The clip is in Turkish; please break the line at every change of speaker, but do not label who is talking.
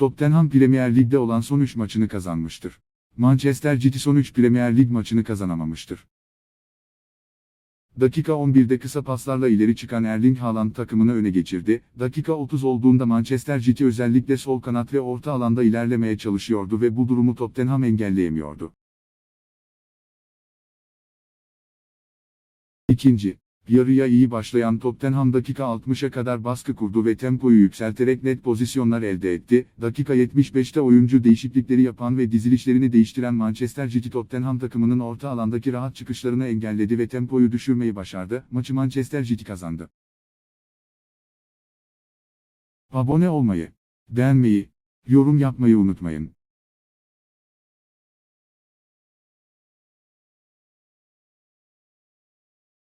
Tottenham Premier Lig'de olan son 3 maçını kazanmıştır. Manchester City son 3 Premier Lig maçını kazanamamıştır. Dakika 11'de kısa paslarla ileri çıkan Erling Haaland takımını öne geçirdi. Dakika 30 olduğunda Manchester City özellikle sol kanat ve orta alanda ilerlemeye çalışıyordu ve bu durumu Tottenham engelleyemiyordu. İkinci, yarıya iyi başlayan Tottenham dakika 60'a kadar baskı kurdu ve tempoyu yükselterek net pozisyonlar elde etti. Dakika 75'te oyuncu değişiklikleri yapan ve dizilişlerini değiştiren Manchester City Tottenham takımının orta alandaki rahat çıkışlarını engelledi ve tempoyu düşürmeyi başardı. Maçı Manchester City kazandı. Abone olmayı, beğenmeyi, yorum yapmayı unutmayın.